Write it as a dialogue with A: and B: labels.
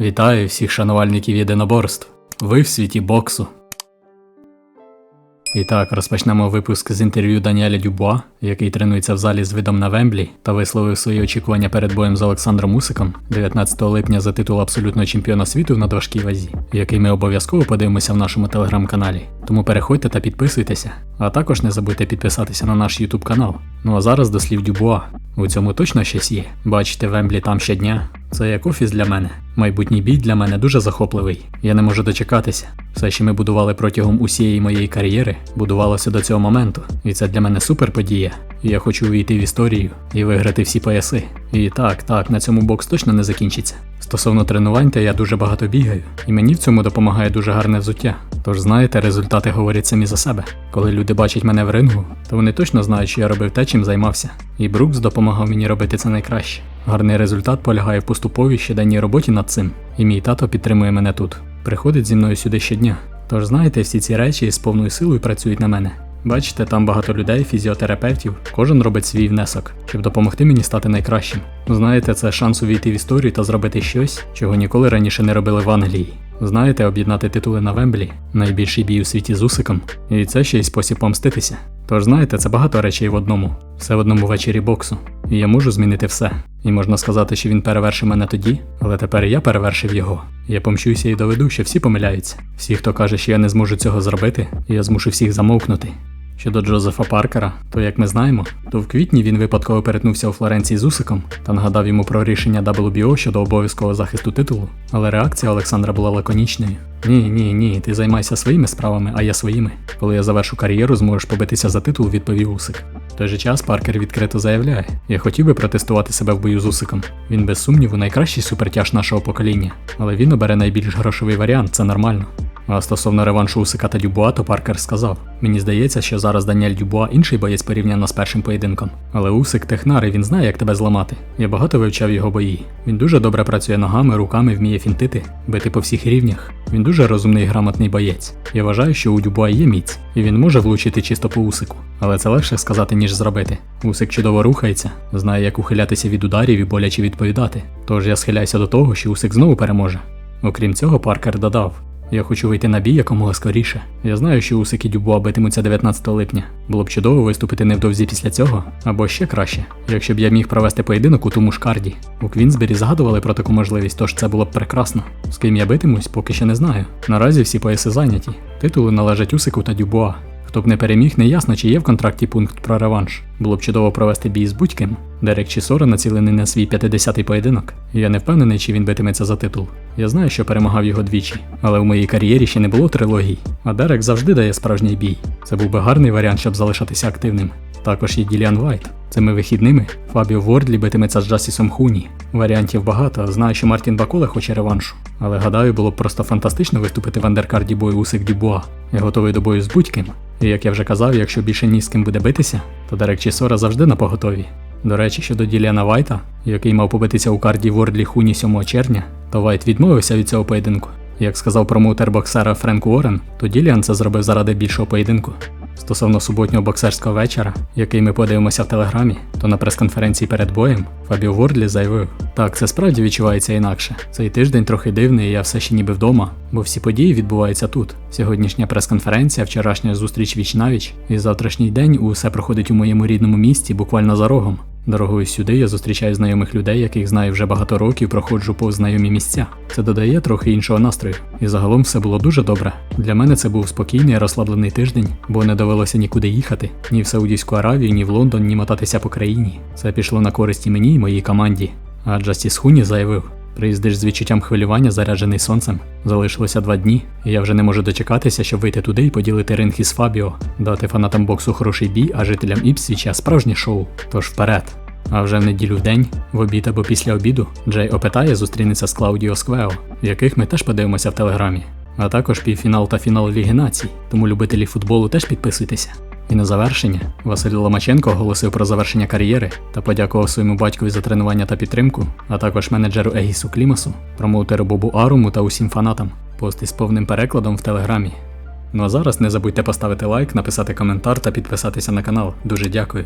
A: Вітаю всіх шанувальників єдиноборств. Ви в світі боксу. І так, розпочнемо випуск з інтерв'ю Даніеля Дюбуа, який тренується в залі з видом на Вемблі та висловив свої очікування перед боєм з Олександром Усиком 19 липня за титул абсолютного чемпіона світу в надважкій вазі, який ми обов'язково подивимося в нашому телеграм-каналі. Тому переходьте та підписуйтеся. А також не забудьте підписатися на наш YouTube канал. Ну а зараз до слів Дюбуа. У цьому точно щось є. Бачите Вемблі там щодня. Це як офіс для мене. Майбутній бій для мене дуже захопливий. Я не можу дочекатися. Все, що ми будували протягом усієї моєї кар'єри, будувалося до цього моменту. І це для мене супер подія. Я хочу увійти в історію і виграти всі пояси. І так, так, на цьому бокс точно не закінчиться. Стосовно тренувань, то я дуже багато бігаю, і мені в цьому допомагає дуже гарне взуття. Тож знаєте, результати говорять самі за себе. Коли люди бачать мене в рингу, то вони точно знають, що я робив те, чим займався. І Брукс допомагав мені робити це найкраще. Гарний результат полягає в поступовій щоденній роботі над цим, і мій тато підтримує мене тут. Приходить зі мною сюди щодня. Тож знаєте, всі ці речі з повною силою працюють на мене. Бачите, там багато людей, фізіотерапевтів, кожен робить свій внесок, щоб допомогти мені стати найкращим. Знаєте, це шанс увійти в історію та зробити щось, чого ніколи раніше не робили в Англії. Знаєте, об'єднати титули на Вемблі найбільший бій у світі з Усиком, і це ще й спосіб помститися. Тож знаєте, це багато речей в одному, все в одному вечорі боксу. І я можу змінити все. І можна сказати, що він перевершив мене тоді, але тепер і я перевершив його. Я помщуся і доведу, що всі помиляються. Всі, хто каже, що я не зможу цього зробити, я змушу всіх замовкнути. Щодо Джозефа Паркера, то як ми знаємо, то в квітні він випадково перетнувся у Флоренції з Усиком та нагадав йому про рішення WBO щодо обов'язкового захисту титулу, але реакція Олександра була лаконічною. Ні, ні, ні, ти займайся своїми справами, а я своїми. Коли я завершу кар'єру, зможеш побитися за титул, відповів Усик. Той же час Паркер відкрито заявляє: Я хотів би протестувати себе в бою з Усиком. Він без сумніву найкращий супертяж нашого покоління, але він обере найбільш грошовий варіант, це нормально. А стосовно реваншу Усика та Дюбуа, то Паркер сказав: Мені здається, що зараз Даніель Дюбуа інший боєць порівняно з першим поєдинком. Але Усик технар і він знає, як тебе зламати. Я багато вивчав його бої. Він дуже добре працює ногами, руками, вміє фінтити, бити по всіх рівнях. Він дуже розумний і грамотний боєць. Я вважаю, що у Дюбуа є міць, і він може влучити чисто по Усику. Але це легше сказати, ніж зробити. Усик чудово рухається, знає, як ухилятися від ударів і боляче відповідати. Тож я схиляюся до того, що Усик знову переможе. Окрім цього, Паркер додав. Я хочу вийти на бій якомога скоріше. Я знаю, що усики Дюбуа битимуться 19 липня. Було б чудово виступити невдовзі після цього, або ще краще, якщо б я міг провести поєдинок у тому ж карді. У Квінсбері згадували про таку можливість, тож це було б прекрасно. З ким я битимусь, поки що не знаю. Наразі всі пояси зайняті. Титули належать Усику та Дюбуа. Хто б не переміг, не ясно, чи є в контракті пункт про реванш. Було б чудово провести бій з будь-ким. Дерек Чісора націлений на свій 50-й поєдинок. Я не впевнений, чи він битиметься за титул. Я знаю, що перемагав його двічі, але в моїй кар'єрі ще не було трилогій. А Дерек завжди дає справжній бій. Це був би гарний варіант, щоб залишатися активним. Також є Діліан Вайт. Цими вихідними Фабіо Вордлі битиметься з Джастісом Хуні. Варіантів багато, знаю, що Мартін Бакола хоче реваншу. Але гадаю, було б просто фантастично виступити в андеркарді бою Усик Дюбуа. Я готовий до бою з будь-ким. І як я вже казав, якщо більше ні з ким буде битися, то Дерек Чісора завжди на поготові. До речі, щодо Діліана Вайта, який мав побитися у карді Вордлі Хуні 7 червня, то Вайт відмовився від цього поєдинку. Як сказав промоутер боксера Френк Уоррен, то Діліан це зробив заради більшого поєдинку. Стосовно суботнього боксерського вечора, який ми подивимося в телеграмі, то на прес-конференції перед боєм Фабіо Вордлі заявив: так, це справді відчувається інакше. Цей тиждень трохи дивний, і я все ще ніби вдома, бо всі події відбуваються тут. Сьогоднішня прес-конференція, вчорашня зустріч віч навіч, і завтрашній день усе проходить у моєму рідному місті, буквально за рогом. Дорогою сюди я зустрічаю знайомих людей, яких знаю вже багато років, проходжу повз знайомі місця. Це додає трохи іншого настрою. І загалом все було дуже добре. Для мене це був спокійний, розслаблений тиждень, бо не довелося нікуди їхати, ні в Саудівську Аравію, ні в Лондон, ні мотатися по країні. Це пішло на користь і мені, і моїй команді. А Джастіс Хуні заявив: Приїздиш з відчуттям хвилювання, заряджений сонцем. Залишилося два дні, і я вже не можу дочекатися, щоб вийти туди і поділити ринг із Фабіо, дати фанатам боксу хороший бій, а жителям Іпсвіча справжнє шоу. Тож вперед. А вже в неділю в день, в обід або після обіду, Джей Опетає зустрінеться з Клаудіо Сквео, яких ми теж подивимося в телеграмі. А також півфінал та фінал Ліги Націй, тому любителі футболу теж підписуйтеся. І на завершення Василь Ломаченко оголосив про завершення кар'єри та подякував своєму батькові за тренування та підтримку, а також менеджеру Егісу Клімасу, промоутеру Бобу Аруму та усім фанатам. Пост із повним перекладом в телеграмі. Ну а зараз не забудьте поставити лайк, написати коментар та підписатися на канал. Дуже дякую.